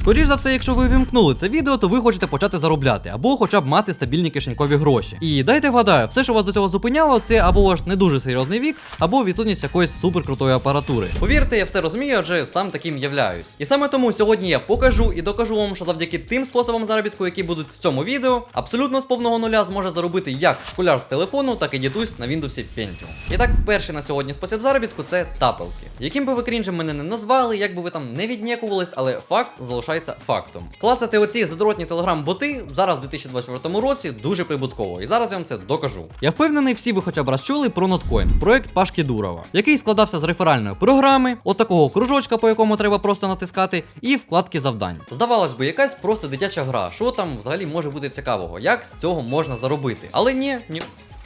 Скоріш за все, якщо ви вимкнули це відео, то ви хочете почати заробляти, або хоча б мати стабільні кишенькові гроші. І дайте вгадаю, все, що вас до цього зупиняло, це або ваш не дуже серйозний вік, або відсутність якоїсь суперкрутої апаратури. Повірте, я все розумію, адже сам таким являюсь. І саме тому сьогодні я покажу і докажу вам, що завдяки тим способам заробітку, які будуть в цьому відео, абсолютно з повного нуля зможе заробити як школяр з телефону, так і дідусь на Windows Pentium. І так, перший на сьогодні спосіб заробітку це тапелки. Яким би ви крінжем мене не назвали, як би ви там не віднікувались, але факт залишається фактом. Клацати оці задротні телеграм-боти зараз в 2024 році дуже прибутково, і зараз я вам це докажу. Я впевнений, всі ви хоча б раз чули про Notcoin, проект Пашки Дурова, який складався з реферальної програми, отакого кружочка, по якому треба просто натискати, і вкладки завдань. Здавалось би, якась просто дитяча гра. Що там взагалі може бути цікавого? Як з цього можна заробити? Але ні, ні.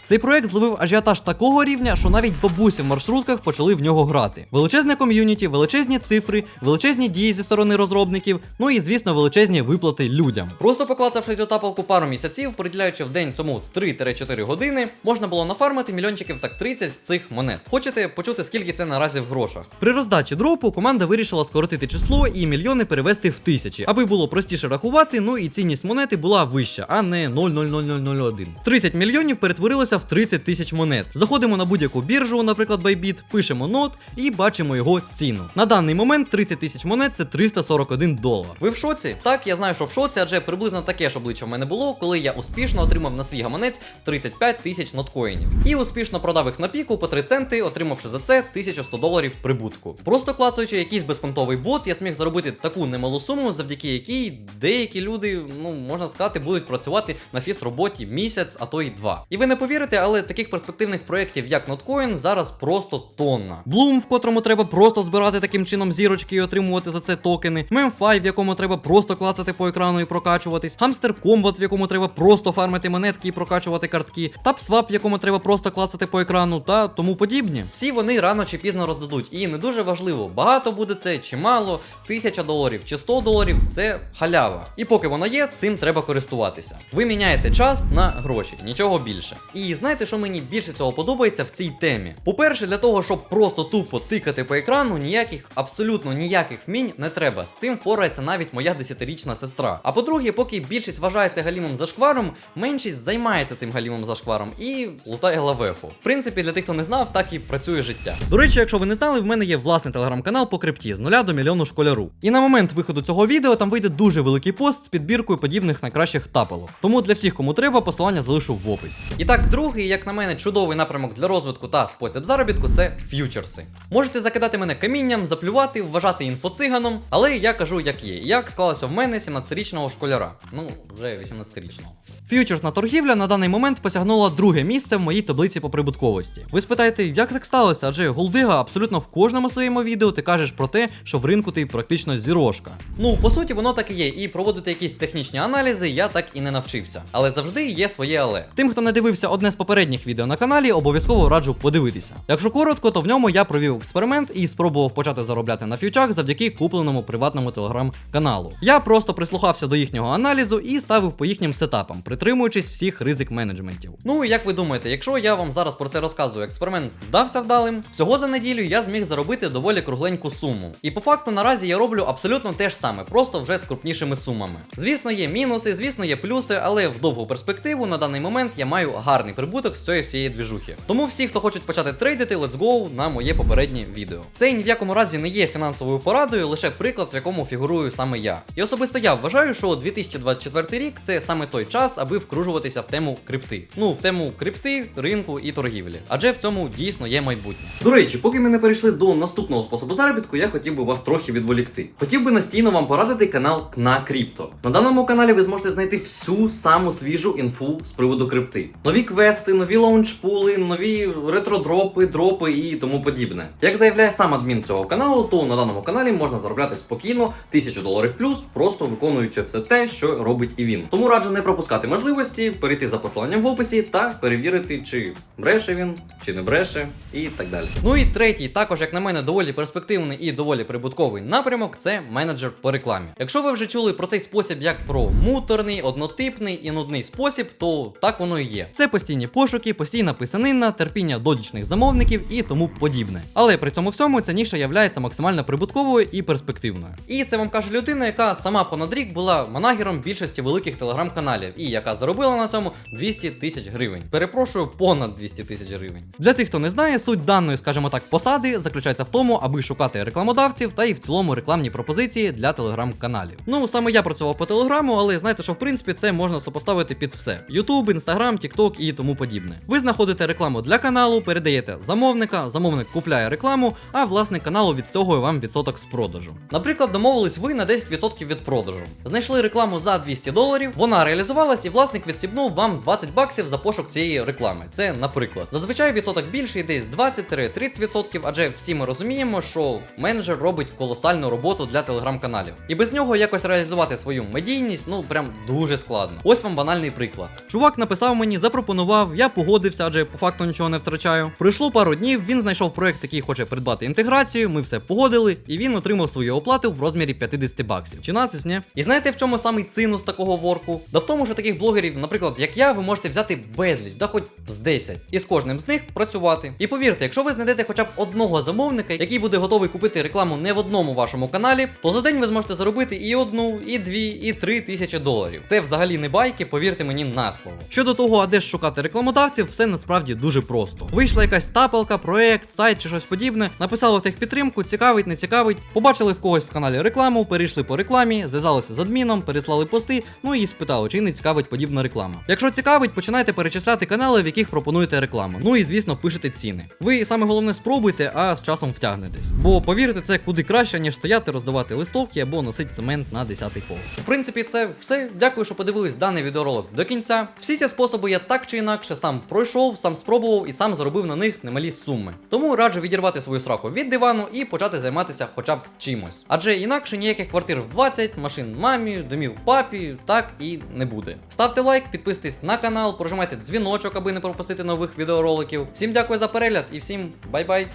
Цей проект зловив ажіотаж такого рівня, що навіть бабусі в маршрутках почали в нього грати. Величезне ком'юніті, величезні цифри, величезні дії зі сторони розробників, ну і звісно, величезні виплати людям. Просто поклацавши цю тапалку пару місяців, приділяючи в день цьому 3-4 години, можна було нафармити мільйончиків так 30 цих монет. Хочете почути, скільки це наразі в грошах? При роздачі дропу команда вирішила скоротити число і мільйони перевести в тисячі, аби було простіше рахувати, ну і цінність монети була вища, а не 0,00001. 30 мільйонів перетворилося в 30 тисяч монет. Заходимо на будь-яку біржу, наприклад, Bybit, пишемо нот і бачимо його ціну. На даний момент 30 тисяч монет це 341 долар. Ви в шоці? Так, я знаю, що в шоці, адже приблизно таке ж обличчя в мене було, коли я успішно отримав на свій гаманець 35 тисяч ноткоїнів. І успішно продав їх на піку по 3 центи, отримавши за це 1100 доларів прибутку. Просто клацаючи якийсь безпонтовий бот, я зміг заробити таку немалу суму, завдяки якій деякі люди, ну можна сказати, будуть працювати на фіс роботі місяць, а то й два. І ви не повірите, але таких перспективних проєктів, як Notcoin, зараз просто тонна. Bloom, в котрому треба просто збирати таким чином зірочки і отримувати за це токени. Mem5, в якому треба просто клацати по екрану і прокачуватись. Hamster Combat, в якому треба просто фармити монетки і прокачувати картки. TapSwap, в якому треба просто клацати по екрану, та тому подібні. Всі вони рано чи пізно роздадуть. І не дуже важливо, багато буде це чи мало, тисяча доларів чи 100 доларів це халява. І поки вона є, цим треба користуватися. Ви міняєте час на гроші, нічого більше. І знаєте, що мені більше цього подобається в цій темі? По-перше, для того, щоб просто тупо тикати по екрану, ніяких, абсолютно ніяких вмінь не треба. З цим впорається навіть моя 10-річна сестра. А по-друге, поки більшість вважається галімом зашкваром, меншість займається цим галімом зашкваром і лутає лавеху. В принципі, для тих, хто не знав, так і працює життя. До речі, якщо ви не знали, в мене є власний телеграм-канал по крипті з нуля до мільйону школяру. І на момент виходу цього відео там вийде дуже великий пост з підбіркою подібних найкращих тапелок. Тому для всіх, кому треба, посилання залишу в описі. І так, другий, як на мене, чудовий напрямок для розвитку та спосіб заробітку це ф'ючерси. Можете закидати мене камінням, заплювати, вважати інфоциганом, але я кажу, як є. Як склалося в мене 17-річного школяра. Ну, вже 18-річного. Ф'ючерсна торгівля на даний момент посягнула друге місце в моїй таблиці по прибутковості. Ви спитаєте, як так сталося? Адже Голдига абсолютно в кожному своєму відео ти кажеш про те, що в ринку ти практично зірошка. Ну, по суті, воно так і є, і проводити якісь технічні аналізи я так і не навчився. Але завжди є своє але. Тим, хто не дивився одне з попередніх відео на каналі, обов'язково раджу подивитися. Якщо коротко, то в ньому я провів експеримент і спробував почати заробляти на фьючах завдяки купленому приватному телеграм-каналу. Я просто прислухався до їхнього аналізу і ставив по їхнім сетапам, притримуючись всіх ризик менеджментів. Ну і як ви думаєте, якщо я вам зараз про це розказую, експеримент вдався вдалим, всього за неділю я зміг заробити доволі кругленьку суму. І по факту наразі я роблю абсолютно те ж саме, просто вже з крупнішими сумами. Звісно, є мінуси, звісно, є плюси, але в довгу перспективу на даний момент я маю гарний прибуток з цієї всієї двіжухи. Тому всі, хто хочуть почати трейдити, let's go на моє попереднє відео. Це ні в якому разі не є фінансовою порадою, лише приклад, в якому фігурую саме я. І особисто я вважаю, що 2024 рік це саме той час, аби вкружуватися в тему крипти. Ну, в тему крипти, ринку і торгівлі. Адже в цьому дійсно є майбутнє. До речі, поки ми не перейшли до наступного способу заробітку, я хотів би вас трохи відволікти. Хотів би настійно вам порадити канал Кна Крипто. На даному каналі ви зможете знайти всю саму свіжу інфу з приводу крипти. Нові квести, нові лаунчпули, нові ретродропи, дропи і тому подібне. Як заявляє сам адмін цього каналу, то на даному каналі можна заробляти спокійно 1000 доларів плюс, просто виконуючи все те, що робить і він. Тому раджу не пропускати можливості, перейти за посиланням в описі та перевірити, чи бреше він, чи не бреше, і так далі. Ну і третій, також, як на мене, доволі перспективний і доволі прибутковий напрямок це менеджер по рекламі. Якщо ви вже чули про цей спосіб як про муторний, однотипний і нудний спосіб, то так воно і є. Це постійні постійні пошуки, постійна писанина, терпіння додічних замовників і тому подібне. Але при цьому всьому ця ніша являється максимально прибутковою і перспективною. І це вам каже людина, яка сама понад рік була манагером більшості великих телеграм-каналів і яка заробила на цьому 200 тисяч гривень. Перепрошую, понад 200 тисяч гривень. Для тих, хто не знає, суть даної, скажімо так, посади заключається в тому, аби шукати рекламодавців та і в цілому рекламні пропозиції для телеграм-каналів. Ну саме я працював по телеграму, але знаєте, що в принципі це можна сопоставити під все: YouTube, Instagram, TikTok і тому подібне. Ви знаходите рекламу для каналу, передаєте замовника, замовник купляє рекламу, а власник каналу відстягує вам відсоток з продажу. Наприклад, домовились ви на 10% від продажу. Знайшли рекламу за 200 доларів, вона реалізувалась, і власник відсібнув вам 20 баксів за пошук цієї реклами. Це, наприклад, зазвичай відсоток більший, десь 20-30%, адже всі ми розуміємо, що менеджер робить колосальну роботу для телеграм-каналів. І без нього якось реалізувати свою медійність, ну прям дуже складно. Ось вам банальний приклад. Чувак написав мені, запропонував, я погодився, адже по факту нічого не втрачаю. Пройшло пару днів, він знайшов проект, який хоче придбати інтеграцію. Ми все погодили, і він отримав свою оплату в розмірі 50 баксів. Чи нацись, ні? І знаєте, в чому самий цинус такого ворку? Да в тому, що таких блогерів, наприклад, як я, ви можете взяти безліч, да хоч з 10, і з кожним з них працювати. І повірте, якщо ви знайдете хоча б одного замовника, який буде готовий купити рекламу не в одному вашому каналі, то за день ви зможете заробити і одну, і дві, і три тисячі доларів. Це взагалі не байки, повірте мені на слово. Щодо того, а де ж шукати рекламодавців, все насправді дуже просто. Вийшла якась тапалка, проект, сайт чи щось подібне, написали в техпідтримку, цікавить, не цікавить, побачили в когось в каналі рекламу, перейшли по рекламі, зв'язалися з адміном, переслали пости, ну і спитали, чи не цікавить подібна реклама. Якщо цікавить, починайте перечисляти канали, в яких пропонуєте рекламу. Ну і звісно, пишете ціни. Ви саме головне спробуйте, а з часом втягнетесь. Бо повірте, це куди краще, ніж стояти, роздавати листовки або носити цемент на 10-й поверх. В принципі, це все. Дякую, що подивились даний відеоролик до кінця. Всі ці способи я так чи інакше сам пройшов, сам спробував і сам заробив на них немалі суми. Тому раджу відірвати свою сраку від дивану і почати займатися хоча б чимось. Адже інакше ніяких квартир в 20, машин мамі, домів папі, так і не буде. Ставте лайк, підписуйтесь на канал, прожимайте дзвіночок, аби не пропустити нових відеороликів. Всім дякую за перегляд і всім бай-бай!